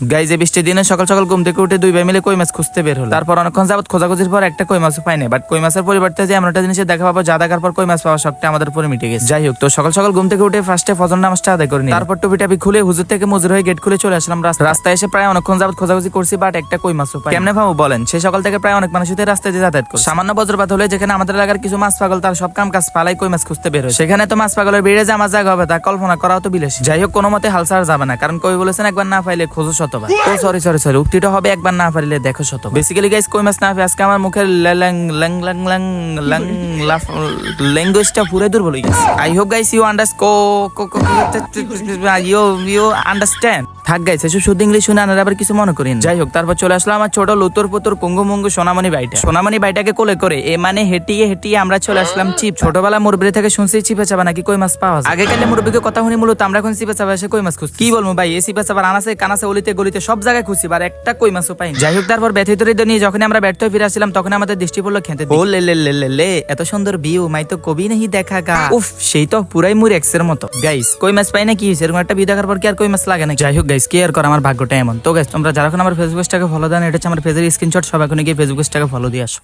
গাইজে বৃষ্টির দিনে সকাল সকাল ঘুম থেকে উঠে দুই ভাই মিলে কই মাছ খুঁজতে বের হলো তারপর অনেকক্ষণ যাবত খোঁজাখুঁজির পর একটা কই মাছও পাইনি। বাট কই মাছের পরিবর্তে যে এমন একটা জিনিসের দেখা পাবো, যা দেখার পর কই মাছ পাওয়া শখটা আমাদের উপরে মিটে গেছে। যাই হোক, তো সকাল সকাল ঘুম থেকে উঠে ফার্স্টে ফজর নামাজটা আদায় করিনি তারপর টুপি টাপি খুলে হুজুর থেকে মজুর হয়ে গেট খুলে চলে আসলাম রাস্তা রাস্তায় এসে প্রায় অনেকক্ষণ যাবত খোঁজাখুঁজি করছি বাট একটা কই মাছও পাই কেমনে ভাবো বলেন, সে সকাল থেকে প্রায় অনেক মানুষ রাস্তায় যে যাতায়াত করে সামান্য বজ্রপাত হলে যেখানে আমাদের এলাকার কিছু মাছ পাগল, তার সব কাম কাজ পালাই কই মাছ খুঁজতে বের হয় সেখানে তো মাছ পাগলের বেড়ে যে আমার জায়গা হবে, তা কল্পনা করাও তো বিলেস। যাই হোক, কোনো মতে হালসার যাবে না, কারণ কই বলেছেন, একবার না পাইলে খোঁজো শতবার ও সরি সরি সরি উক্তিটা হবে একবার না পারিলে দেখো শতবার বেসিক্যালি গাইস কই মাছ না পেয়ে আজকে আমার মুখের ল্যাং ল্যাং ল্যাং ল্যাং ল্যাং ল্যাঙ্গুয়েজটা পুরো দুর্বল হয়ে গেছে I hope guys you under you you understand থাক গাইস এসব শুদ্ধ ইংলিশ শুনে আনার আবার কিছু মনে করেন যাই হোক তারপর চলে আসলো আমার ছোট লুতর পুতর কুঙ্গু মুঙ্গু সোনামণি বাইটা সোনামণি বাইটাকে কোলে করে এ মানে হেঁটিয়ে হেঁটিয়ে আমরা চলে আসলাম চিপ। ছোটবেলা মুরব্বী থেকে শুনছি চিপে চাবা নাকি কই মাছ পাওয়া যায়। আগে কালে মুরব্বীকে কথা শুনি মূলত আমরা এখন চিপে চাবা এসে কই মাছ খুঁজছি। কি বলব ভাই এই চিপে চাবার আনাসে কানাসে অলিতে গলিতে সব জায়গায় খুঁজছি আর একটা কই মাছও পাই যাই হোক তারপর ব্যথিত হৃদয় নিয়ে যখন আমরা ব্যর্থ হয়ে ফিরে আসছিলাম তখন আমাদের দৃষ্টি পড়ল খেতে ও লে লে লে লে লে এত সুন্দর ভিউ মাই তো কবি নেই দেখা গা। উফ সেই তো পুরাই মুর এক্সের মতো। গাইস কই মাছ পাই না কি এরকম একটা ভিউ দেখার পর কি আর কই মাছ লাগে না যাই হোক গাইস কেয়ার কর, আমার ভাগ্যটা এমন। তো গাইস তোমরা যারা এখন আমার ফেসবুক পেজটাকে ফলো দেন এটা হচ্ছে আমার পেজের স্ক্রিনশট সব এখন গিয়ে ফেসবুক পেজটাকে ফলো দিয়ে আসো।